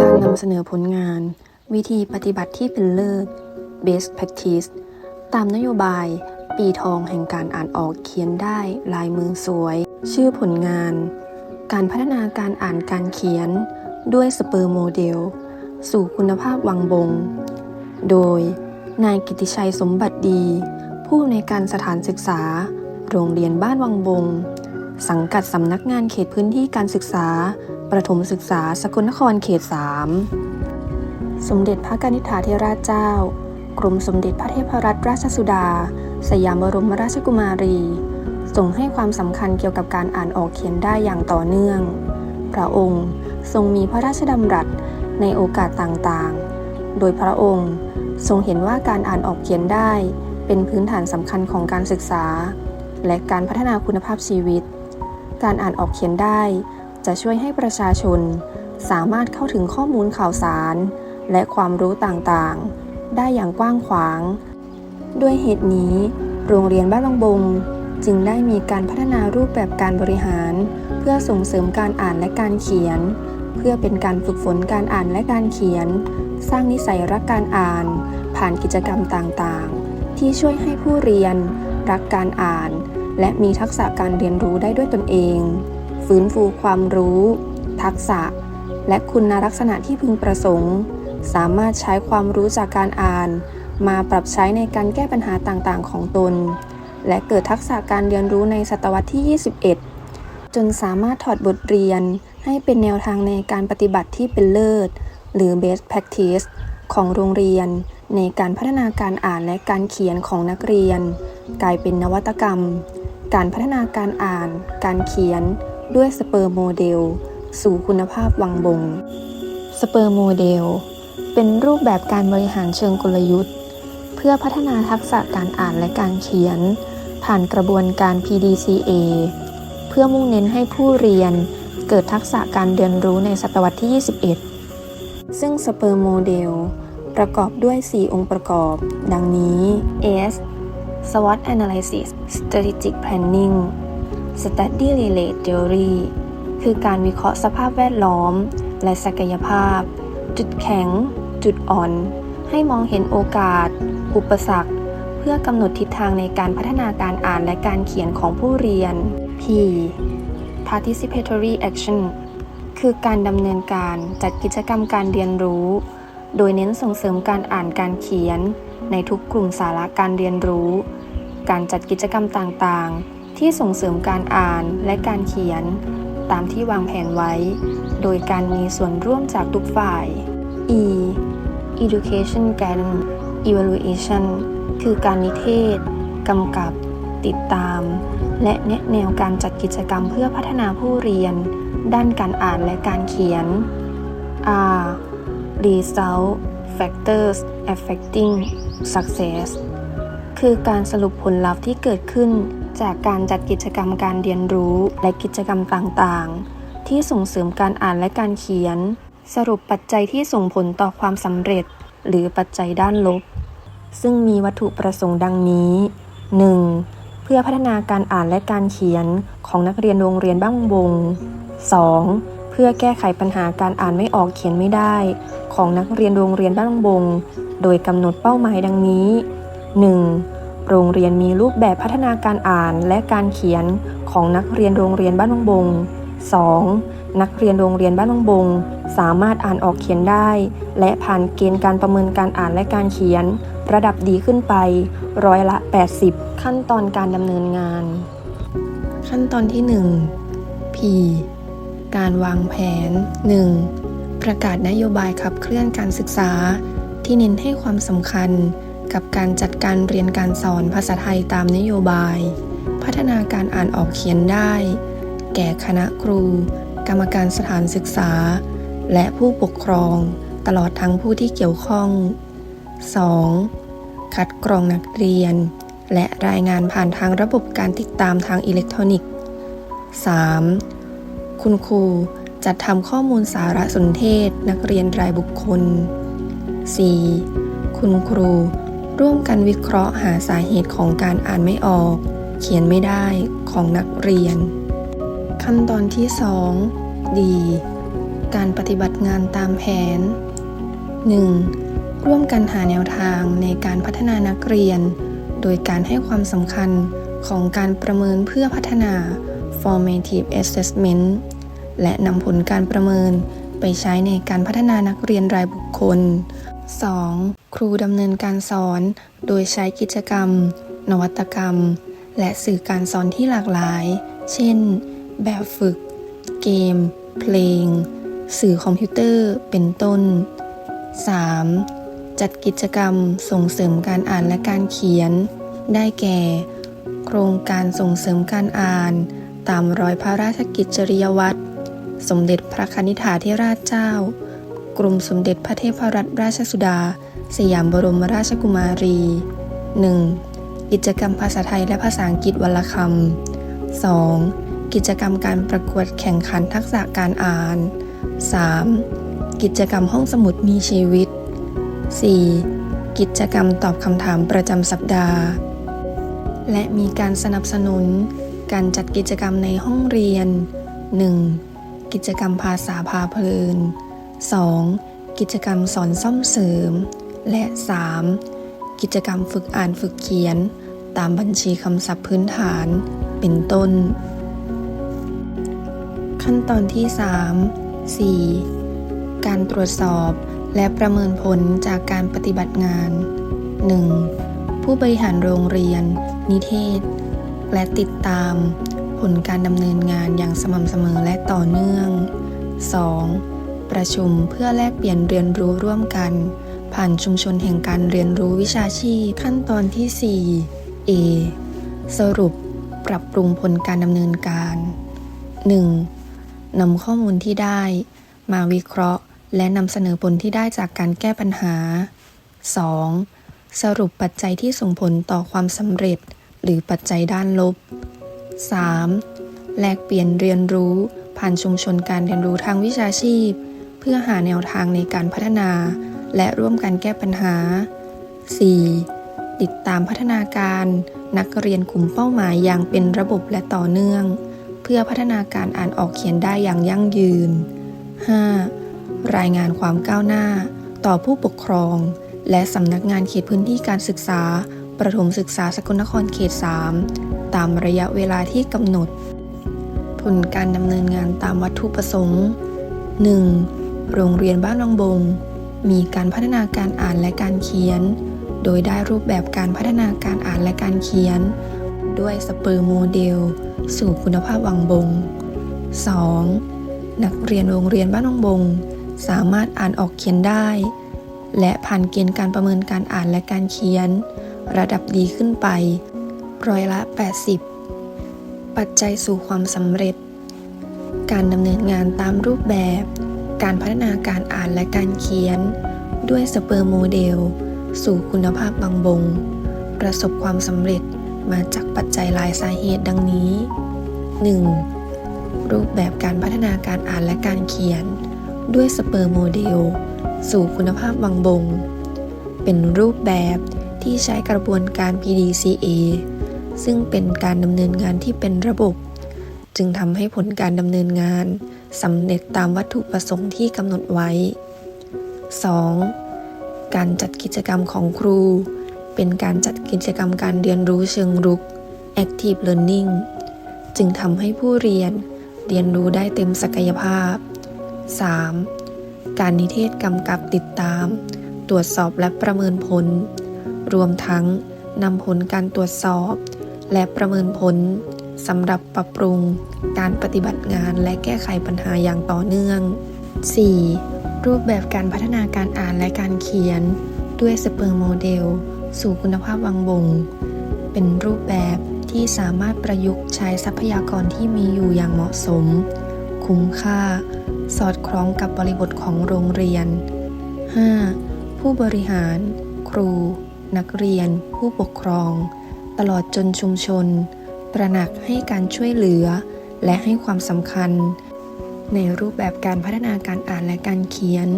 การนำเสนอผลงาน วิธีปฏิบัติที่เป็นเลิศ best practice ตามนโยบาย ปีทองแห่งการอ่านออกเขียนได้ลายมือสวย ชื่อผลงาน การพัฒนาการอ่านการเขียนด้วยสเปอร์โมเดล สู่คุณภาพวังบง โดย นายกิติชัยสมบัติดี ผู้ในการสถานศึกษา โรงเรียนบ้านวังบง สังกัดสำนักงานเขตพื้นที่การศึกษา ประถมศึกษาสกลนครเขต 3 สมเด็จพระกนิษฐาธิราชเจ้า กรมสมเด็จพระเทพรัตนราชสุดา สยามบรมราชกุมารีทรงให้ความสำคัญเกี่ยวกับการอ่านออกเขียนได้อย่างต่อเนื่อง พระองค์ทรงมีพระราชดำรัสในโอกาสต่างๆ โดยพระองค์ทรงเห็นว่าการอ่านออกเขียนได้ เป็นพื้นฐานสำคัญของการศึกษา และการพัฒนาคุณภาพชีวิต การอ่านออกเขียนได้ จะช่วยให้ประชาชน สามารถเข้าถึงข้อมูลข่าวสาร และความรู้ต่างๆ ได้อย่างกว้างขวาง ด้วยเหตุนี้ โรงเรียนบ้านบางบง จึงได้มีการพัฒนารูปแบบการบริหาร เพื่อส่งเสริมการอ่านและการเขียน เพื่อเป็นการฝึกฝนการอ่านและการเขียน สร้างนิสัยรักการอ่าน ผ่านกิจกรรมต่างๆ ที่ช่วยให้ผู้เรียนรักการอ่าน และมีทักษะการเรียนรู้ได้ด้วยตนเอง ฟื้นฟูความรู้ ทักษะ และคุณลักษณะที่พึงประสงค์ สามารถใช้ความรู้จากการอ่าน มาปรับใช้ในการแก้ปัญหาต่างๆ ของตน และเกิดทักษะการเรียนรู้ในศตวรรษที่ 21 จนสามารถถอดบทเรียนให้เป็นแนวทางในการปฏิบัติที่เป็นเลิศ หรือ best practice ของโรงเรียน ในการพัฒนาการอ่านและการเขียนของนักเรียน กลายเป็นนวัตกรรม การพัฒนาการอ่าน การเขียน ด้วยสเปอร์โมเดล สู่คุณภาพวังบง สเปอร์โมเดล เป็นรูปแบบการบริหารเชิงกลยุทธ์ เพื่อพัฒนาทักษะการอ่านและการเขียน ผ่านกระบวนการ PDCA เพื่อมุ่งเน้นให้ผู้เรียนเกิดทักษะการเรียนรู้ในศตวรรษที่ 21 ซึ่งสเปอร์โมเดลประกอบด้วย 4 องค์ประกอบ ดังนี้ S SWOT Analysis Strategic Planning Study Related Theory คือการวิเคราะห์สภาพแวดล้อม และศักยภาพ จุดแข็ง จุดอ่อน ให้มองเห็นโอกาส อุปสรรค เพื่อกำหนดทิศทางในการพัฒนาการอ่านและการเขียนของผู้เรียน P Participatory Action คือการดำเนินการจัดกิจกรรมการเรียนรู้ โดยเน้นส่งเสริมการอ่านการเขียน ในทุกกลุ่มสาระการเรียนรู้ การจัดกิจกรรมต่างๆ ที่ส่งเสริมการอ่านและการเขียน ตามที่วางแผนไว้ โดยการมีส่วนร่วมจากทุกฝ่าย E Education Guidance Evaluation คือการนิเทศ กำกับ ติดตาม และแนะแนวการจัดกิจกรรมเพื่อพัฒนาผู้เรียน ด้านการอ่านและการเขียน R Result Factors Affecting Success คือการสรุปผลลัพธ์ที่เกิดขึ้น จากการจัดกิจกรรมการเรียนรู้และกิจกรรมต่างๆ ที่ส่งเสริมการอ่านและการเขียน สรุปปัจจัยที่ส่งผลต่อความสำเร็จ หรือปัจจัยด้านลบ ซึ่งมีวัตถุประสงค์ดังนี้ 1. เพื่อพัฒนาการอ่านและการเขียนของนักเรียนโรงเรียนบ้างบง 2. เพื่อแก้ไขปัญหาการอ่านไม่ออกเขียนไม่ได้ ของนักเรียนโรงเรียนบ้านบง โดยกำหนดเป้าหมายดังนี้ 1. โรงเรียนมีรูปแบบพัฒนาการอ่านและการเขียนของนักเรียนโรงเรียนบ้านบงบง 2. นักเรียนโรงเรียนบ้านบงบง สามารถอ่านออกเขียนได้ และผ่านเกณฑ์การประเมินการอ่านและการเขียน ระดับดีขึ้นไป ร้อยละ 80 ขั้นตอนการดำเนินงาน ขั้นตอนที่ 1 P การวางแผน 1. ประกาศนโยบายขับเคลื่อนการศึกษาที่เน้นให้ความสำคัญ กับการจัดการเรียนการสอนภาษาไทยตามนโยบาย พัฒนาการอ่านออกเขียนได้ แก่คณะครู กรรมการสถานศึกษา และผู้ปกครองตลอดทั้งผู้ที่เกี่ยวข้อง 2. คัดกรองนักเรียน และรายงานผ่านทางระบบการติดตามทางอิเล็กทรอนิกส์ 3. คุณครูจัดทำข้อมูลสารสนเทศนักเรียนรายบุคคล 4. คุณครู ร่วมกันวิเคราะห์หาสาเหตุของการอ่านไม่ออก เขียนไม่ได้ของนักเรียน ขั้นตอนที่2 D การปฏิบัติงานตามแผน 1. ร่วมกันหาแนวทางในการพัฒนานักเรียน โดยการให้ความสำคัญของการประเมินเพื่อพัฒนา formative assessment และนำผลการประเมินไปใช้ในการพัฒนานักเรียนรายบุคคล 2. ครูดำเนินการสอน โดยใช้กิจกรรม นวัตกรรม และสื่อการสอนที่หลากหลาย เช่น แบบฝึก เกม เพลง สื่อคอมพิวเตอร์ เป็นต้น 3. จัดกิจกรรมส่งเสริมการอ่านและการเขียน ได้แก่ โครงการส่งเสริมการอ่าน ตามรอยพระราชกิจจริยวัตร สมเด็จพระคณิษฐาธิราชเจ้า กรมสมเด็จพระเทพรัตนราชสุดา สยามบรมราชกุมารี 1. กิจกรรมภาษาไทยและภาษาอังกฤษวลละคำ 2. กิจกรรมการประกวดแข่งขันทักษะการอ่าน 3. กิจกรรมห้องสมุดมีชีวิต 4. กิจกรรมตอบคำถามประจำสัปดาห์ และมีการสนับสนุน การจัดกิจกรรมในห้องเรียน 1. กิจกรรมภาษาพาเพลิน 2. กิจกรรมสอนซ่อมเสริม และ 3. กิจกรรมฝึกอ่านฝึกเขียน ตามบัญชีคำศัพท์พื้นฐาน เป็นต้น ขั้นตอนที่ 3 4. การตรวจสอบและประเมินผลจากการปฏิบัติงาน 1. ผู้บริหารโรงเรียน นิเทศ และติดตาม ผลการดำเนินงานอย่างสม่ำเสมอและต่อเนื่อง 2. ประชุมเพื่อแลกเปลี่ยนเรียนรู้ร่วมกัน ผ่านชุมชนแห่งการเรียนรู้วิชาชีพขั้นตอนที่ 4 A สรุป ปรับปรุงผลการดำเนินการ 1. นำข้อมูลที่ได้ มาวิเคราะห์ และนำเสนอผลที่ได้จากการแก้ปัญหา 2. สรุปปัจจัยที่ส่งผลต่อความสำเร็จ หรือปัจจัยด้านลบ 3. แลกเปลี่ยนเรียนรู้ ผ่านชุมชนการเรียนรู้ทางวิชาชีพ เพื่อหาแนวทางในการพัฒนา และร่วมกันแก้ปัญหา 4. ติดตามพัฒนาการนักเรียนกลุ่มเป้าหมายอย่างเป็นระบบและต่อเนื่อง เพื่อพัฒนาการอ่านออกเขียนได้อย่างยั่งยืน 5. รายงานความก้าวหน้า ต่อผู้ปกครอง และสำนักงานเขตพื้นที่การศึกษา ประถมศึกษาสกลนครเขต 3 ตามระยะเวลาที่กำหนด ผลการดำเนินงานตามวัตถุประสงค์ 1. โรงเรียนบ้านวังบง มีการพัฒนาการอ่านและการเขียน โดยได้รูปแบบการพัฒนาการอ่านและการเขียน ด้วยสเปอร์โมเดล สู่คุณภาพวังบง 2. นักเรียนโรงเรียนบ้านวังบง สามารถอ่านออกเขียนได้ และผ่านเกณฑ์การประเมินการอ่านและการเขียน ระดับดีขึ้นไปร้อยละ 80 ปัจจัยสู่ความสำเร็จ การดำเนินงานตามรูปแบบ การพัฒนาการอ่านและการเขียน ด้วยสเปอร์โมเดล สู่คุณภาพบางบง ประสบความสำเร็จมาจากปัจจัยหลายสาเหตุดังนี้ 1. รูปแบบการพัฒนาการอ่านและการเขียน ด้วยสเปอร์โมเดล สู่คุณภาพบางบง เป็นรูปแบบที่ใช้กระบวนการ PDCA ซึ่งเป็นการดำเนินงานที่เป็นระบบ จึงทำให้ผลการดำเนินงานสำเร็จตามวัตถุประสงค์ที่กำหนดไว้ 2. การจัดกิจกรรมของครู เป็นการจัดกิจกรรมการเรียนรู้เชิงรุก Active Learning จึงทำให้ผู้เรียนเรียนรู้ได้เต็มศักยภาพ 3. การนิเทศกำกับติดตาม ตรวจสอบและประเมินผล รวมทั้งนำผลการตรวจสอบ และประเมินผล สำหรับปรับปรุงการปฏิบัติงานและแก้ไขปัญหาอย่างต่อเนื่อง 4. รูปแบบการพัฒนาการอ่านและการเขียน ด้วยสเปอร์โมเดล สู่คุณภาพวังบง เป็นรูปแบบที่สามารถประยุกต์ใช้ทรัพยากรที่มีอยู่อย่างเหมาะสม คุ้มค่า สอดคล้องกับบริบทของโรงเรียน 5. ผู้บริหาร ครู นักเรียน ผู้ปกครอง ตลอดจนชุมชน ตระหนักให้การช่วยเหลือ และให้ความสำคัญ ในรูปแบบการพัฒนาการอ่านและการเขียน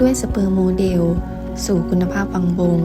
ด้วยสเปอร์โมเดล สู่คุณภาพวังบง